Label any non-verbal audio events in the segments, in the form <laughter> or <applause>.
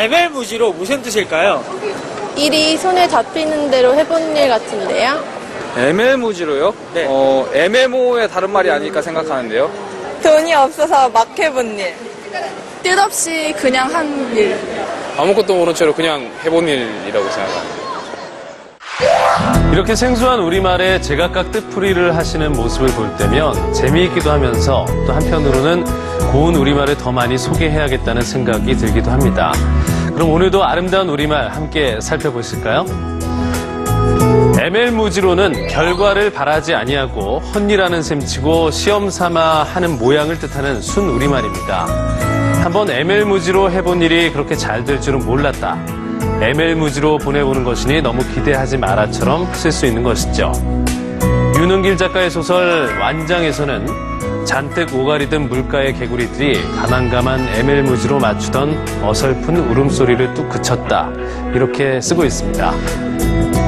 ML무지로 무슨 뜻일까요? 일이 손에 잡히는 대로 해본 일 같은데요. MMO지로요? 네. 어, MMO의 다른 말이 아닐까 생각하는데요. 돈이 없어서 막 해본 일. 뜻없이 그냥 한 일. 아무것도 모른 채로 그냥 해본 일이라고 생각합니다. 이렇게 생소한 우리말에 제각각 뜻풀이를 하시는 모습을 볼 때면 재미있기도 하면서 또 한편으로는 고운 우리말을 더 많이 소개해야겠다는 생각이 들기도 합니다. 그럼 오늘도 아름다운 우리말 함께 살펴보실까요? ML무지로는 결과를 바라지 아니하고 헛일하는 셈치고 시험 삼아 하는 모양을 뜻하는 순 우리말입니다. 한번 ML무지로 해본 일이 그렇게 잘 될 줄은 몰랐다. ML무지로 보내보는 것이니 너무 기대하지 마라처럼 쓸 수 있는 것이죠. 윤은길 작가의 소설 완장에서는 잔뜩 오가리 든 물가의 개구리들이 가만가만 ML무지로 맞추던 어설픈 울음소리를 뚝 그쳤다. 이렇게 쓰고 있습니다.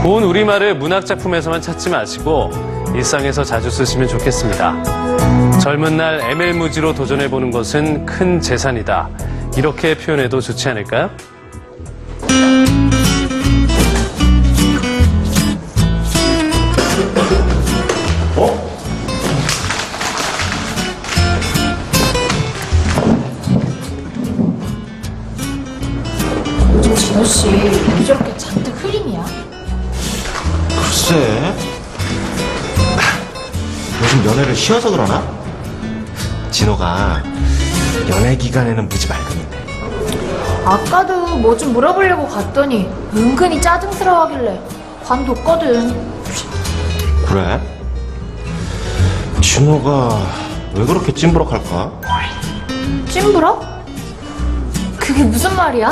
고운 우리말을 문학작품에서만 찾지 마시고 일상에서 자주 쓰시면 좋겠습니다. 젊은 날 ML무지로 도전해보는 것은 큰 재산이다. 이렇게 표현해도 좋지 않을까요? 저 진호 씨, 왜 저렇게 잔뜩 흐림이야? 글쎄. 요즘 연애를 쉬어서 그러나? 진호가 연애 기간에는 무지 맑은인데. 아까도 뭐 좀 물어보려고 갔더니 은근히 짜증스러워 하길래 관뒀거든. 그래? 진호가 왜 그렇게 찜부럭할까? 찜부러? 그게 무슨 말이야?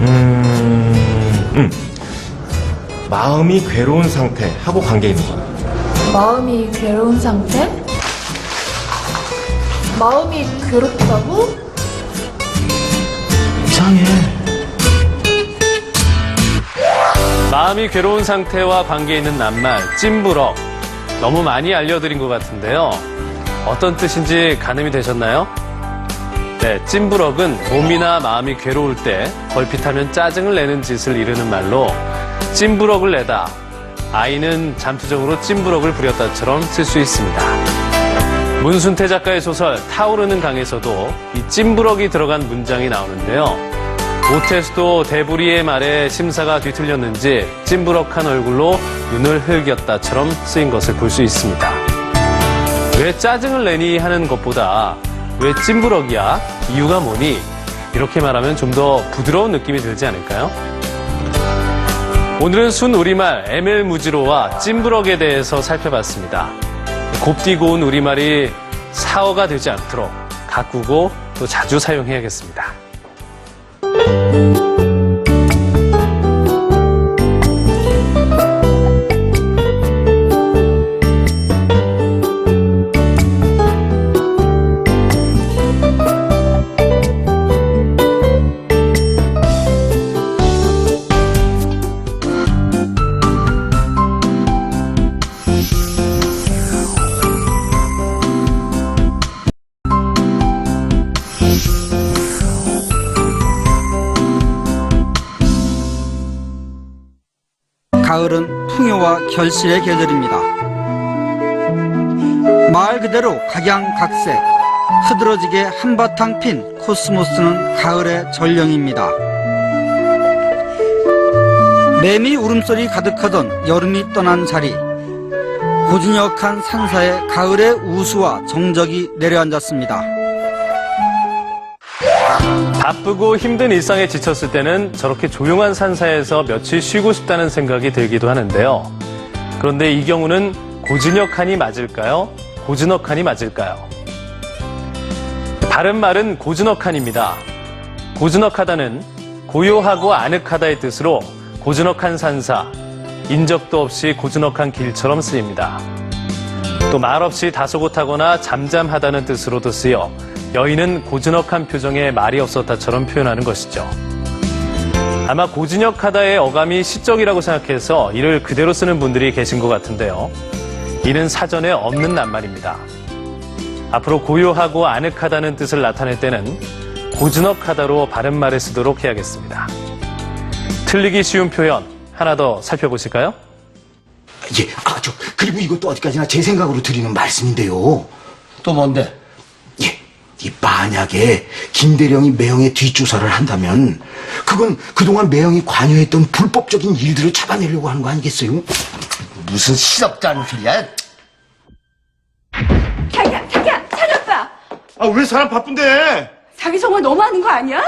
음, 음. 마음이 괴로운 상태 하고 관계 있는 거야. 마음이 괴로운 상태? 마음이 괴롭다고? 이상해. 마음이 괴로운 상태와 관계 있는 낱말, 찜부럭. 너무 많이 알려드린 것 같은데요. 어떤 뜻인지 가늠이 되셨나요? 네, 찜부럭은 몸이나 마음이 괴로울 때 걸핏하면 짜증을 내는 짓을 이르는 말로 찜부럭을 내다. 아이는 잠투정으로 찜부럭을 부렸다처럼 쓸 수 있습니다. 문순태 작가의 소설 타오르는 강에서도 이 찜부럭이 들어간 문장이 나오는데요. 오태수도 대부리의 말에 심사가 뒤틀렸는지 찜부럭한 얼굴로 눈을 흘겼다처럼 쓰인 것을 볼 수 있습니다. 왜 짜증을 내니 하는 것보다 왜 찜부럭이야? 이유가 뭐니? 이렇게 말하면 좀 더 부드러운 느낌이 들지 않을까요? 오늘은 순 우리말 ML무지로와 찜부럭에 대해서 살펴봤습니다. 곱디고 온 우리말이 사어가 되지 않도록 가꾸고 또 자주 사용해야겠습니다. Thank you. 가을은 풍요와 결실의 계절입니다. 말 그대로 각양각색, 흐드러지게 한바탕 핀 코스모스는 가을의 전령입니다. 매미 울음소리 가득하던 여름이 떠난 자리, 고즈넉한 산사에 가을의 우수와 정적이 내려앉았습니다. 바쁘고 힘든 일상에 지쳤을 때는 저렇게 조용한 산사에서 며칠 쉬고 싶다는 생각이 들기도 하는데요. 그런데 이 경우는 고즈넉하니 맞을까요? 고즈넉하니 맞을까요? 바른 말은 고즈넉 한입니다. 고즈넉하다는 고요하고 아늑하다의 뜻으로 고즈넉한 산사, 인적도 없이 고즈넉한 길처럼 쓰입니다. 또 말없이 다소곳하거나 잠잠하다는 뜻으로도 쓰여 여인은 고즈넉한 표정에 말이 없었다처럼 표현하는 것이죠. 아마 고즈넉하다의 어감이 시적이라고 생각해서 이를 그대로 쓰는 분들이 계신 것 같은데요. 이는 사전에 없는 낱말입니다. 앞으로 고요하고 아늑하다는 뜻을 나타낼 때는 고즈넉하다로 바른말을 쓰도록 해야겠습니다. 틀리기 쉬운 표현 하나 더 살펴보실까요? 예, 아, 저, 그리고 이것도 어디까지나 제 생각으로 드리는 말씀인데요. 또 뭔데? 예, 이 만약에 김대령이 매형의 뒷조사를 한다면, 그건 그동안 매형이 관여했던 불법적인 일들을 잡아내려고 하는 거 아니겠어요? 무슨 시덥잖은 소리야? 자기야, 자기야, 사줬다. 아, 왜 사람 바쁜데? 자기 정말 너무하는 거 아니야?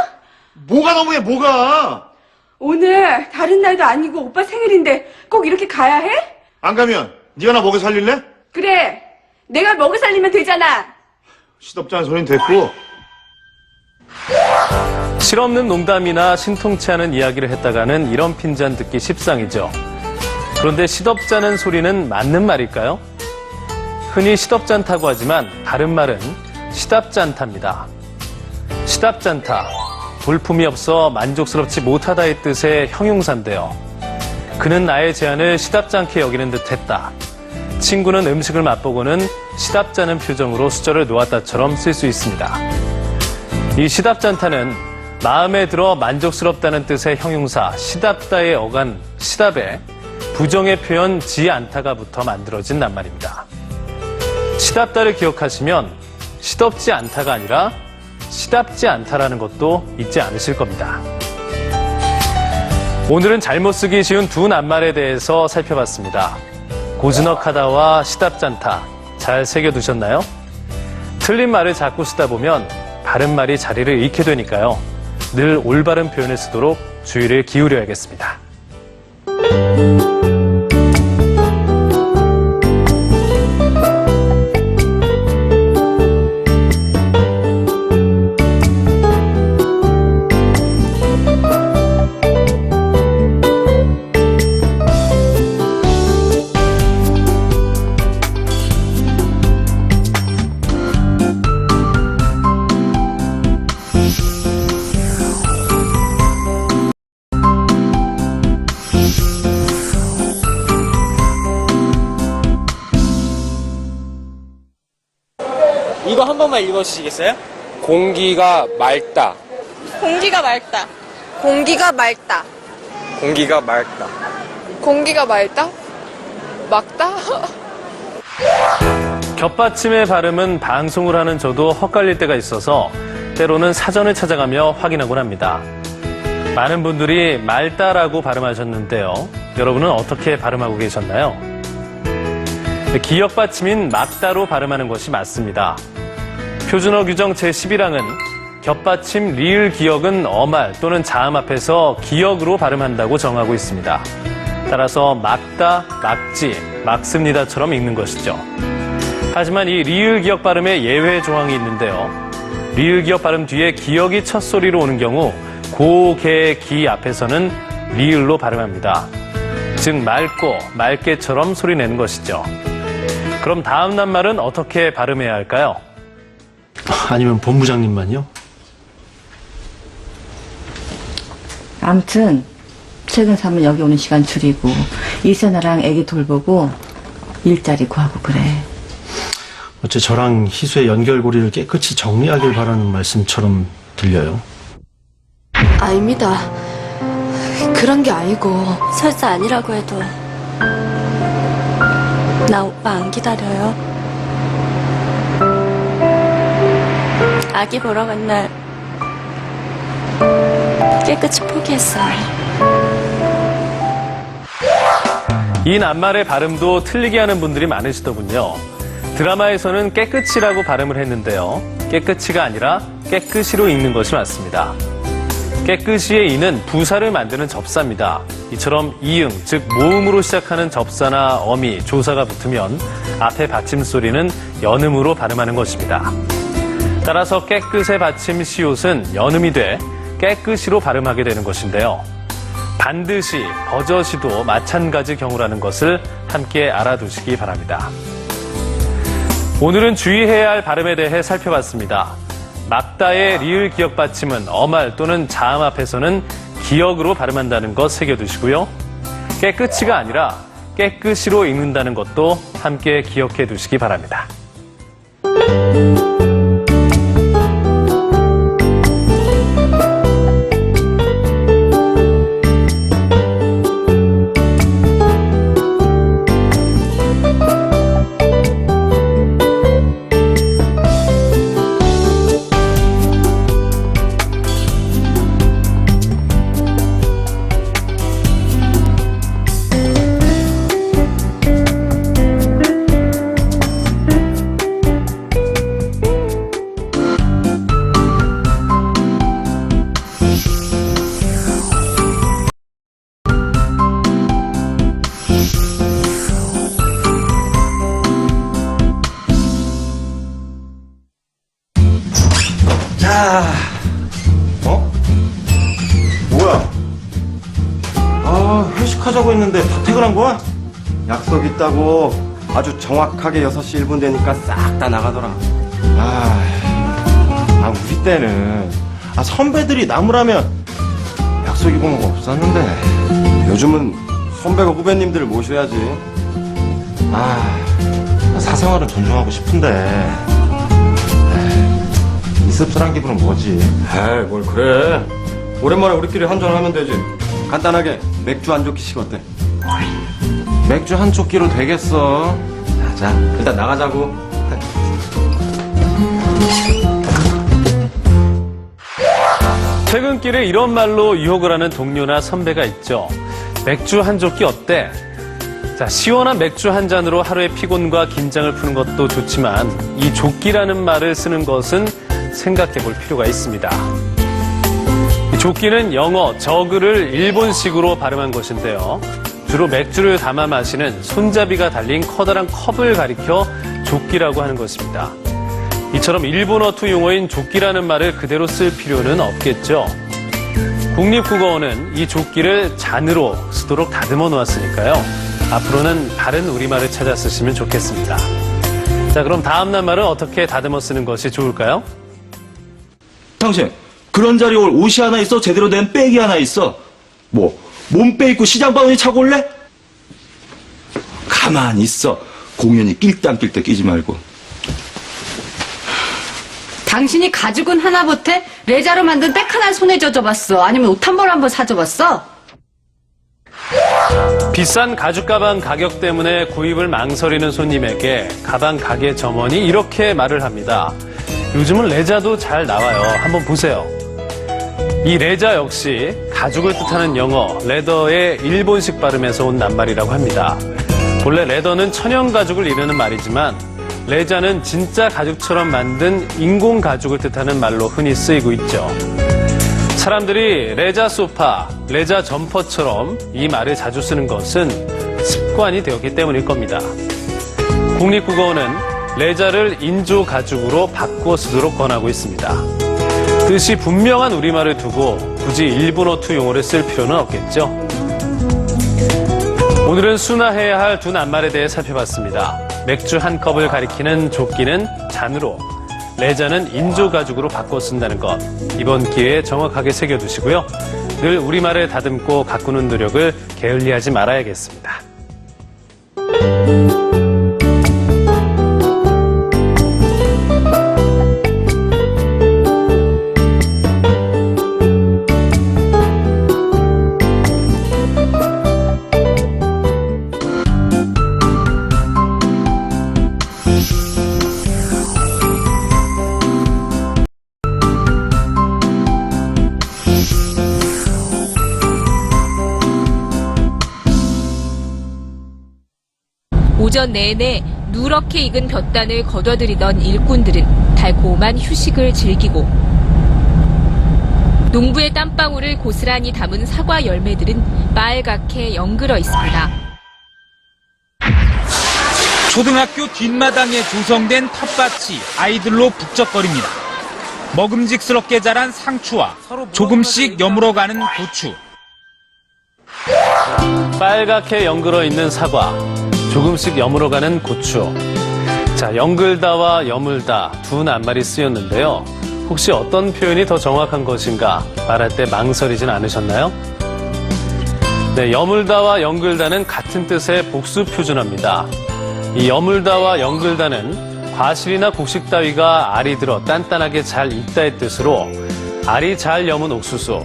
뭐가 너무해, 뭐가? 오늘 다른 날도 아니고 오빠 생일인데 꼭 이렇게 가야 해? 안 가면 네가 나 먹여 살릴래? 그래, 내가 먹여 살리면 되잖아. 시덥지 않은 소리는 됐고. 실없는 농담이나 신통치 않은 이야기를 했다가는 이런 핀잔 듣기 십상이죠. 그런데 시덥잖은 소리는 맞는 말일까요? 흔히 시덥잖다고 하지만 바른 말은 시답잖답니다. 시답잖다. 볼품이 없어 만족스럽지 못하다의 뜻의 형용사인데요. 그는 나의 제안을 시답지 않게 여기는 듯 했다. 친구는 음식을 맛보고는 시답지 않은 표정으로 수저를 놓았다처럼 쓸 수 있습니다. 이 시답잖다는 마음에 들어 만족스럽다는 뜻의 형용사 시답다의 어간 시답에 부정의 표현 지 않다가 부터 만들어진 낱말입니다. 시답다를 기억하시면 시덥지 않다가 아니라 시답지 않다라는 것도 잊지 않으실 겁니다. 오늘은 잘못 쓰기 쉬운 두 낱말에 대해서 살펴봤습니다. 고즈넉하다와 시답잖다 잘 새겨두셨나요? 틀린 말을 자꾸 쓰다 보면 바른 말이 자리를 잃게 되니까요. 늘 올바른 표현을 쓰도록 주의를 기울여야겠습니다. 읽어주시겠어요? 공기가 맑다. 공기가 맑다. 공기가 맑다. 공기가 맑다. 공기가 맑다? 막다? <laughs> 겹받침의 발음은 방송을 하는 저도 헛갈릴 때가 있어서 때로는 사전을 찾아가며 확인하곤 합니다. 많은 분들이 말다라고 발음하셨는데요. 여러분은 어떻게 발음하고 계셨나요? 기역 받침인 막다로 발음하는 것이 맞습니다. 표준어 규정 제11항은 겹받침 리을 기역은 어말 또는 자음 앞에서 기역으로 발음한다고 정하고 있습니다. 따라서 막다, 막지, 막습니다처럼 읽는 것이죠. 하지만 이 리을 기역 발음에 예외 조항이 있는데요. 리을 기역 발음 뒤에 기역이 첫 소리로 오는 경우 고, 개, 기 앞에서는 리을로 발음합니다. 즉 맑고 맑게처럼 소리 내는 것이죠. 그럼 다음 낱말은 어떻게 발음해야 할까요? 아니면 본부장님만요? 아무튼 최근 삼은 여기 오는 시간 줄이고 이세나랑 애기 돌보고 일자리 구하고 그래. 어째 저랑 희수의 연결고리를 깨끗이 정리하길 바라는 말씀처럼 들려요. 아닙니다. 그런 게 아니고. 설사 아니라고 해도 나 오빠 안 기다려요. 아기 보러 간 날 깨끗이 포기했어요. 이 낱말의 발음도 틀리게 하는 분들이 많으시더군요. 드라마에서는 깨끗이라고 발음을 했는데요. 깨끗이가 아니라 깨끗이로 읽는 것이 맞습니다. 깨끗이의 이는 부사를 만드는 접사입니다. 이처럼 이응, 즉 모음으로 시작하는 접사나 어미, 조사가 붙으면 앞에 받침 소리는 연음으로 발음하는 것입니다. 따라서 깨끗의 받침 시옷은 연음이 돼 깨끗이로 발음하게 되는 것인데요. 반드시 버젓이도 마찬가지 경우라는 것을 함께 알아두시기 바랍니다. 오늘은 주의해야 할 발음에 대해 살펴봤습니다. 막다의 리을 기역 받침은 어말 또는 자음 앞에서는 기역으로 발음한다는 것 새겨두시고요. 깨끗이가 아니라 깨끗이로 읽는다는 것도 함께 기억해 두시기 바랍니다. 약속 있다고 아주 정확하게 6시 1분 되니까 싹 다 나가더라. 아, 아, 우리 때는, 아, 선배들이 나무라면 약속이고 뭐가 없었는데. 요즘은 선배가 후배님들을 모셔야지. 아, 사생활은 존중하고 싶은데. 에이, 이 씁쓸한 기분은 뭐지? 에이, 뭘 그래. 오랜만에 우리끼리 한잔 하면 되지. 간단하게 맥주 한 조끼씩 어때? 맥주 한 조끼로 되겠어. 자, 일단 나가자고. 퇴근길에 이런 말로 유혹을 하는 동료나 선배가 있죠. 맥주 한 조끼 어때? 자, 시원한 맥주 한 잔으로 하루의 피곤과 긴장을 푸는 것도 좋지만 이 조끼라는 말을 쓰는 것은 생각해 볼 필요가 있습니다. 이 조끼는 영어 저그를 일본식으로 발음한 것인데요. 주로 맥주를 담아 마시는 손잡이가 달린 커다란 컵을 가리켜 조끼라고 하는 것입니다. 이처럼 일본어 투 용어인 조끼라는 말을 그대로 쓸 필요는 없겠죠. 국립국어원은 이 조끼를 잔으로 쓰도록 다듬어 놓았으니까요. 앞으로는 바른 우리말을 찾아 쓰시면 좋겠습니다. 자, 그럼 다음 낱말은 어떻게 다듬어 쓰는 것이 좋을까요? 당신 그런 자리 올 옷이 하나 있어 제대로 된 백이 하나 있어 뭐 몸 빼 입고 시장 바구니 차고 올래? 가만히 있어 공연이 낄때안낄때 끼지 말고 당신이 가죽은 하나 못해? 레자로 만든 백 하나 손에 젖어봤어? 아니면 옷 한 벌한번 사줘봤어? 비싼 가죽 가방 가격 때문에 구입을 망설이는 손님에게 가방 가게 점원이 이렇게 말을 합니다. 요즘은 레자도 잘 나와요. 한번 보세요. 이 레자 역시 가죽을 뜻하는 영어 레더의 일본식 발음에서 온 낱말이라고 합니다. 본래 레더는 천연 가죽을 이르는 말이지만 레자는 진짜 가죽처럼 만든 인공 가죽을 뜻하는 말로 흔히 쓰이고 있죠. 사람들이 레자 소파, 레자 점퍼처럼 이 말을 자주 쓰는 것은 습관이 되었기 때문일 겁니다. 국립국어원은 레자를 인조 가죽으로 바꾸어 쓰도록 권하고 있습니다. 뜻이 분명한 우리말을 두고 굳이 일본어 투 용어를 쓸 필요는 없겠죠. 오늘은 순화해야 할 두 낱말에 대해 살펴봤습니다. 맥주 한 컵을 가리키는 조끼는 잔으로, 레자는 인조 가죽으로 바꿔 쓴다는 것. 이번 기회에 정확하게 새겨두시고요. 늘 우리말을 다듬고 가꾸는 노력을 게을리하지 말아야겠습니다. 오전 내내 누렇게 익은 볕단을 걷어들이던 일꾼들은 달콤한 휴식을 즐기고 농부의 땀방울을 고스란히 담은 사과 열매들은 빨갛게 연그러 있습니다. 초등학교 뒷마당에 조성된 텃밭이 아이들로 북적거립니다. 먹음직스럽게 자란 상추와 조금씩 여물어가는 고추. 빨갛게 연그러 있는 사과, 조금씩 여물어가는 고추. 자, 연글다와 여물다 두 낱말이 쓰였는데요. 혹시 어떤 표현이 더 정확한 것인가 말할 때 망설이진 않으셨나요? 네, 여물다와 연글다는 같은 뜻의 복수 표준어입니다. 이 여물다와 연글다는 과실이나 곡식 따위가 알이 들어 단단하게 잘 익다의 뜻으로 알이 잘 여문 옥수수,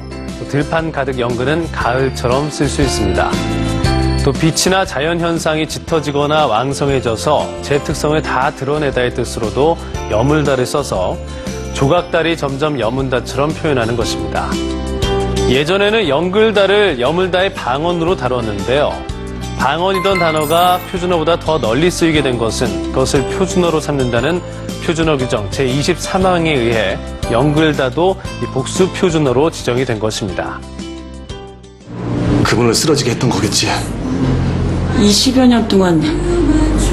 들판 가득 연근은 가을처럼 쓸 수 있습니다. 또 빛이나 자연 현상이 짙어지거나 왕성해져서 제 특성을 다 드러내다의 뜻으로도 여물다를 써서 조각달이 점점 여문다처럼 표현하는 것입니다. 예전에는 연글다를 여물다의 방언으로 다뤘는데요. 방언이던 단어가 표준어보다 더 널리 쓰이게 된 것은 그것을 표준어로 삼는다는 표준어 규정 제23항에 의해 연글다도 이 복수 표준어로 지정이 된 것입니다. 그분을 쓰러지게 했던 거겠지 20여 년 동안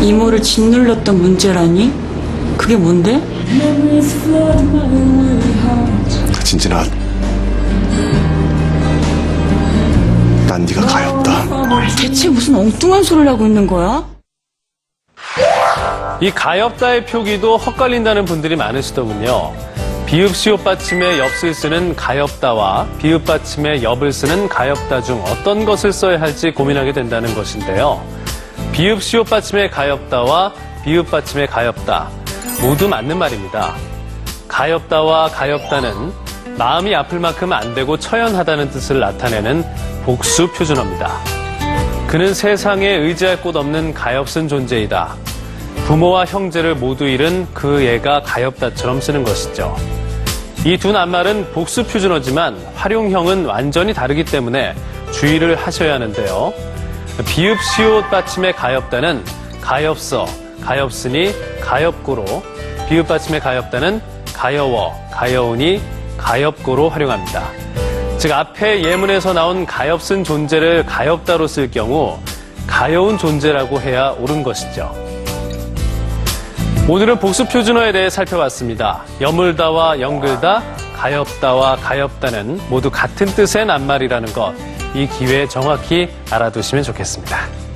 이모를 짓눌렀던 문제라니? 그게 뭔데? 진진아 난 네가 가엾다 대체 무슨 엉뚱한 소리를 하고 있는 거야? 이 가엾다의 표기도 헛갈린다는 분들이 많으시더군요. 비읍 시옷 받침의 엽을 쓰는 가엾다와 비읍 받침의 엽을 쓰는 가엾다 중 어떤 것을 써야 할지 고민하게 된다는 것인데요. 비읍 시옷 받침의 가엾다와 비읍 받침의 가엾다 모두 맞는 말입니다. 가엾다와 가엾다는 마음이 아플 만큼 안 되고 처연하다는 뜻을 나타내는 복수 표준어입니다. 그는 세상에 의지할 곳 없는 가엾은 존재이다. 부모와 형제를 모두 잃은 그 애가 가엾다처럼 쓰는 것이죠. 이 두 낱말은 복수 표준어지만 활용형은 완전히 다르기 때문에 주의를 하셔야 하는데요. 비읍 시옷 받침의 가엾다는 가엾어, 가엾으니 가엾고로 비읍 받침의 가엾다는 가여워, 가여우니 가엾고로 활용합니다. 즉 앞에 예문에서 나온 가엾은 존재를 가엾다로 쓸 경우 가여운 존재라고 해야 옳은 것이죠. 오늘은 복수 표준어에 대해 살펴봤습니다. 여물다와 영글다, 가엾다와 가엾다는 모두 같은 뜻의 낱말이라는 것, 이 기회에 정확히 알아두시면 좋겠습니다.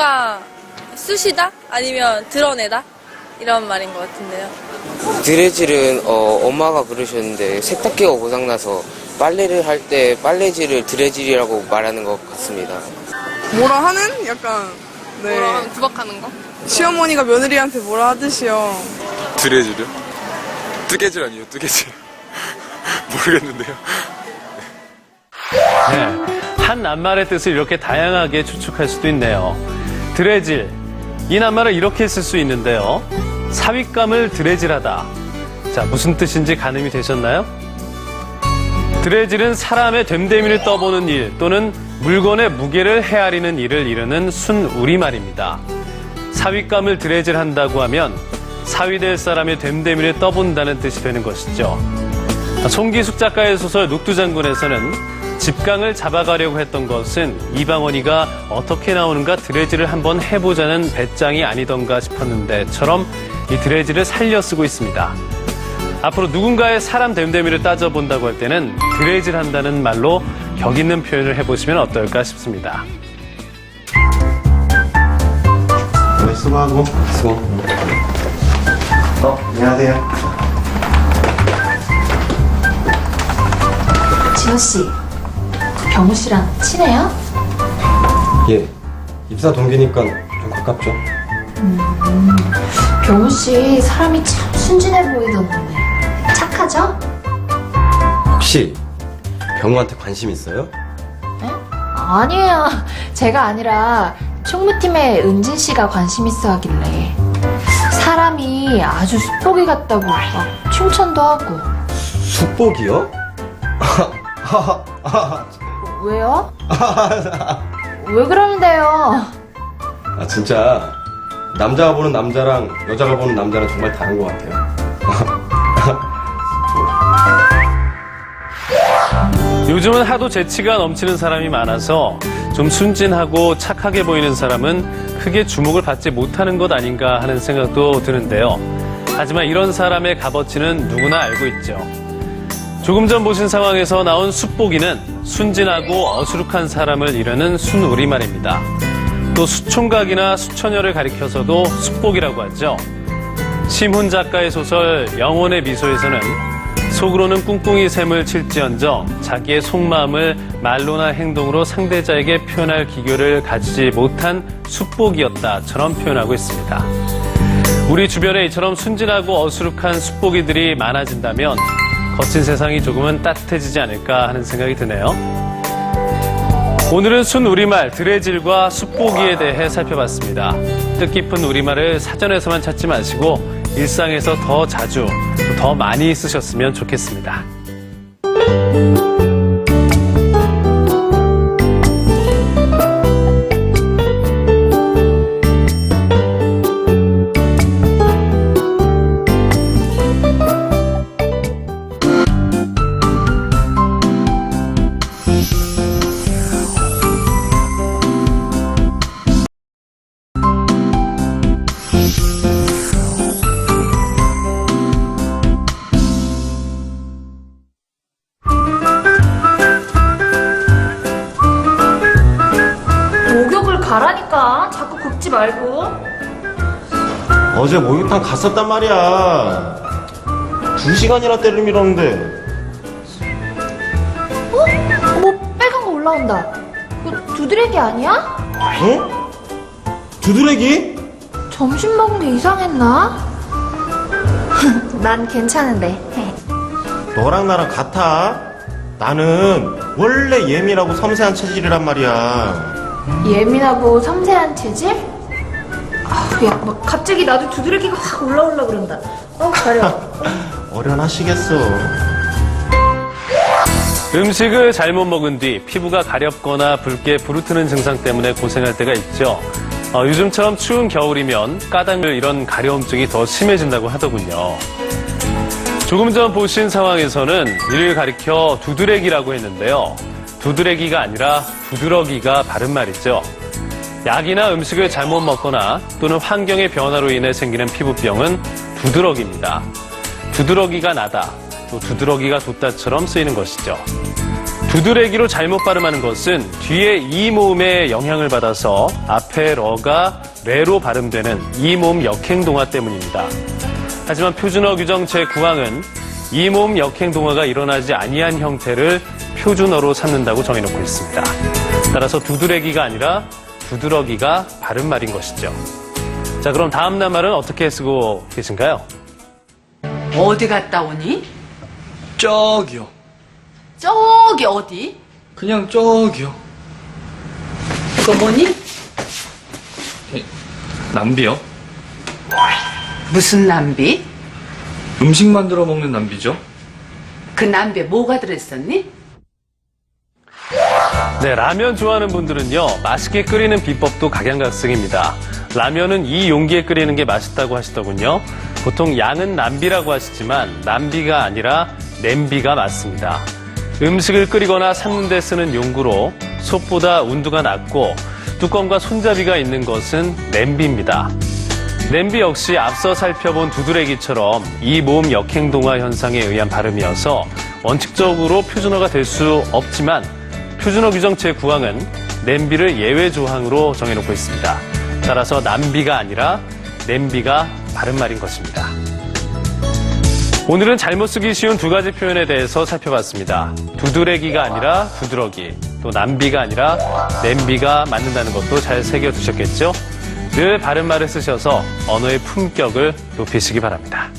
뭔가 쑤시다? 아니면 드러내다? 이런 말인 것 같은데요. 드레질은 어, 엄마가 그러셨는데 세탁기가 고장나서 빨래를 할 때 빨래질을 드레질이라고 말하는 것 같습니다. 뭐라 하는? 약간 네. 뭐라 하는 구박하는 거? 시어머니가 며느리한테 뭐라 하듯이요. 드레질이요? 뜨개질 아니에요, 뜨개질. <laughs> 모르겠는데요. 네, 한 낱말의 뜻을 이렇게 다양하게 추측할 수도 있네요. 드레질. 이 낱말을 이렇게 쓸 수 있는데요. 사윗감을 드레질하다. 자, 무슨 뜻인지 가늠이 되셨나요? 드레질은 사람의 됨됨이를 떠보는 일 또는 물건의 무게를 헤아리는 일을 이르는 순 우리말입니다. 사윗감을 드레질한다고 하면 사위될 사람의 됨됨이를 떠본다는 뜻이 되는 것이죠. 송기숙 작가의 소설 녹두장군에서는 집강을 잡아가려고 했던 것은 이방원이가 어떻게 나오는가 드레지를 한번 해보자는 배짱이 아니던가 싶었는데처럼 이 드레지를 살려 쓰고 있습니다. 앞으로 누군가의 사람 됨됨이를 따져본다고 할 때는 드레질 한다는 말로 격 있는 표현을 해보시면 어떨까 싶습니다. 네, 수고하고 수고 어 안녕하세요 지호 씨, 경우 씨랑 친해요? 예. 입사 동기니까 좀 가깝죠. 음, 경우 씨 사람이 참 순진해 보이던데 착하죠? 혹시 병우한테 관심 있어요? 아니에요. 제가 아니라 총무팀의 은진 씨가 관심 있어 하길래 사람이 아주 숲보기 같다고 막 칭찬도 하고 숲보기요? <laughs> 왜요? 왜 그러는데요? 아 진짜 남자가 보는 남자랑 여자가 보는 남자랑 정말 다른 것 같아요. <laughs> 요즘은 하도 재치가 넘치는 사람이 많아서 좀 순진하고 착하게 보이는 사람은 크게 주목을 받지 못하는 것 아닌가 하는 생각도 드는데요. 하지만 이런 사람의 값어치는 누구나 알고 있죠. 조금 전 보신 상황에서 나온 숫보기는 순진하고 어수룩한 사람을 이르는 순우리말입니다. 또 수총각이나 수처녀를 가리켜서도 숫복이라고 하죠. 심훈 작가의 소설 영혼의 미소에서는 속으로는 꿍꿍이 샘을 칠지언정 자기의 속마음을 말로나 행동으로 상대자에게 표현할 기교를 가지지 못한 숫복이었다처럼 표현하고 있습니다. 우리 주변에 이처럼 순진하고 어수룩한 숫복이들이 많아진다면 거친 세상이 조금은 따뜻해지지 않을까 하는 생각이 드네요. 오늘은 순 우리말 드레질과 숲보기에 대해 살펴봤습니다. 뜻깊은 우리말을 사전에서만 찾지 마시고 일상에서 더 자주, 더 많이 쓰셨으면 좋겠습니다. 갔었단 말이야. 두 시간이나 때를 밀었는데. 어? 어머, 빨간 거 올라온다. 이거 두드레기 아니야? 응? 두드레기? 점심 먹은 게 이상했나? <laughs> 난 괜찮은데. 너랑 나랑 같아. 나는 원래 예민하고 섬세한 체질이란 말이야. 예민하고 섬세한 체질? 아, 야, 막 갑자기 나도 두드레기가 확 올라올라 그런다. 어, 가려. <laughs> 어련하시겠어. 음식을 잘못 먹은 뒤 피부가 가렵거나 붉게 부르트는 증상 때문에 고생할 때가 있죠. 어, 요즘처럼 추운 겨울이면 까당을 이런 가려움증이 더 심해진다고 하더군요. 조금 전 보신 상황에서는 이를 가리켜 두드레기라고 했는데요. 두드레기가 아니라 두드러기가 바른 말이죠. 약이나 음식을 잘못 먹거나 또는 환경의 변화로 인해 생기는 피부병은 두드러기입니다. 두드러기가 나다, 또 두드러기가 돋다처럼 쓰이는 것이죠. 두드레기로 잘못 발음하는 것은 뒤에 이 모음에 영향을 받아서 앞에 러가 레로 발음되는 이 모음 역행 동화 때문입니다. 하지만 표준어 규정 제9항은 이 모음 역행 동화가 일어나지 아니한 형태를 표준어로 삼는다고 정해놓고 있습니다. 따라서 두드레기가 아니라 두드러기가 바른 말인 것이죠. 자, 그럼 다음 낱말은 어떻게 쓰고 계신가요? 어디 갔다 오니? 저기요. 저기 어디? 그냥 저기요. 그거 뭐니? 남비요? 무슨 남비? 음식 만들어 먹는 남비죠? 그 남비에 뭐가 들어있었니? 네, 라면 좋아하는 분들은요, 맛있게 끓이는 비법도 각양각색입니다. 라면은 이 용기에 끓이는 게 맛있다고 하시더군요. 보통 양은 남비라고 하시지만, 남비가 아니라 냄비가 맞습니다. 음식을 끓이거나 삶는 데 쓰는 용구로 솥보다 운두가 낮고 뚜껑과 손잡이가 있는 것은 냄비입니다. 냄비 역시 앞서 살펴본 두드레기처럼 이 모음 역행동화 현상에 의한 발음이어서 원칙적으로 표준어가 될 수 없지만 표준어 규정 제9항은 냄비를 예외 조항으로 정해놓고 있습니다. 따라서 남비가 아니라 냄비가 바른 말인 것입니다. 오늘은 잘못 쓰기 쉬운 두 가지 표현에 대해서 살펴봤습니다. 두드레기가 아니라 두드러기, 또 남비가 아니라 냄비가 맞는다는 것도 잘 새겨두셨겠죠? 늘 바른 말을 쓰셔서 언어의 품격을 높이시기 바랍니다.